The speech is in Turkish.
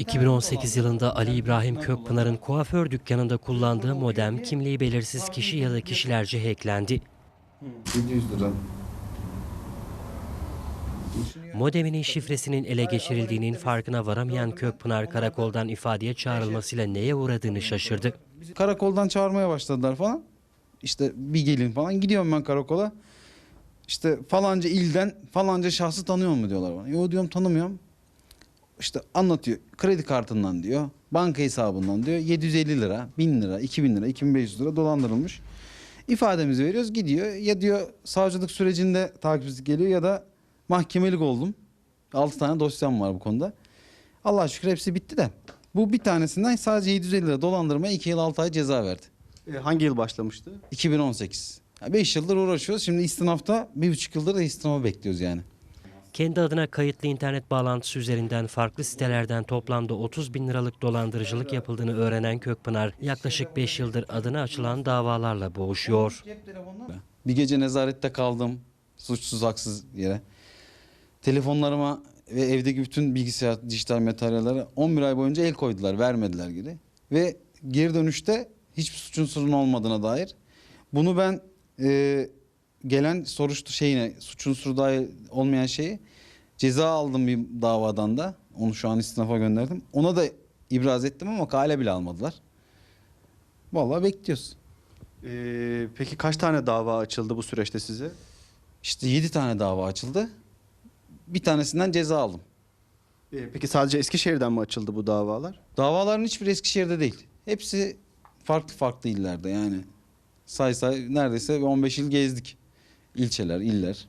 2018 yılında Ali İbrahim Kökpınar'ın kuaför dükkanında kullandığı modem kimliği belirsiz kişi ya da kişilerce hacklendi. 700 lira. Modeminin şifresinin ele geçirildiğinin farkına varamayan Kökpınar karakoldan ifadeye çağrılmasıyla neye uğradığını şaşırdı. Karakoldan çağırmaya başladılar falan. İşte bir gelin falan. Gidiyorum ben karakola. İşte falanca ilden falanca şahsı tanıyor mu diyorlar bana. Yo diyorum tanımıyorum. İşte anlatıyor. Kredi kartından diyor. Banka hesabından diyor. 750 lira, 1000 lira, 2000 lira, 2500 lira dolandırılmış. İfademizi veriyoruz gidiyor. Ya diyor savcılık sürecinde takipçilik geliyor ya da mahkemelik oldum. 6 tane dosyam var bu konuda. Allah şükür hepsi bitti de. Bu bir tanesinden sadece 750 lira dolandırmaya 2 yıl 6 ay ceza verdi. E, hangi yıl başlamıştı? 2018. 5 yıldır uğraşıyoruz. Şimdi istinafta bir buçuk yıldır da istinafı bekliyoruz yani. Kendi adına kayıtlı internet bağlantısı üzerinden farklı sitelerden toplamda 30 bin liralık dolandırıcılık yapıldığını öğrenen Kökpınar yaklaşık 5 yıldır adına açılan davalarla boğuşuyor. Bir gece nezarette kaldım. Suçsuz haksız yere. Telefonlarıma ve evdeki bütün bilgisayar, dijital materyallere 11 ay boyunca el koydular. Vermediler geri. Ve geri dönüşte hiçbir suçun sorun olmadığına dair. Bunu ben e, gelen soruştu şeyine suçun unsuru dair olmayan şeyi ceza aldım bir davadan da. Onu şu an istinafa gönderdim. Ona da ibraz ettim ama kale bile almadılar. Vallahi bekliyoruz. E, peki kaç tane dava açıldı bu süreçte size? İşte 7 tane dava açıldı. Bir tanesinden ceza aldım. E, peki sadece Eskişehir'den mi açıldı bu davalar? Davaların hiçbir Eskişehir'de değil. Hepsi farklı farklı illerde yani. Say say neredeyse 15 il gezdik. İlçeler, iller.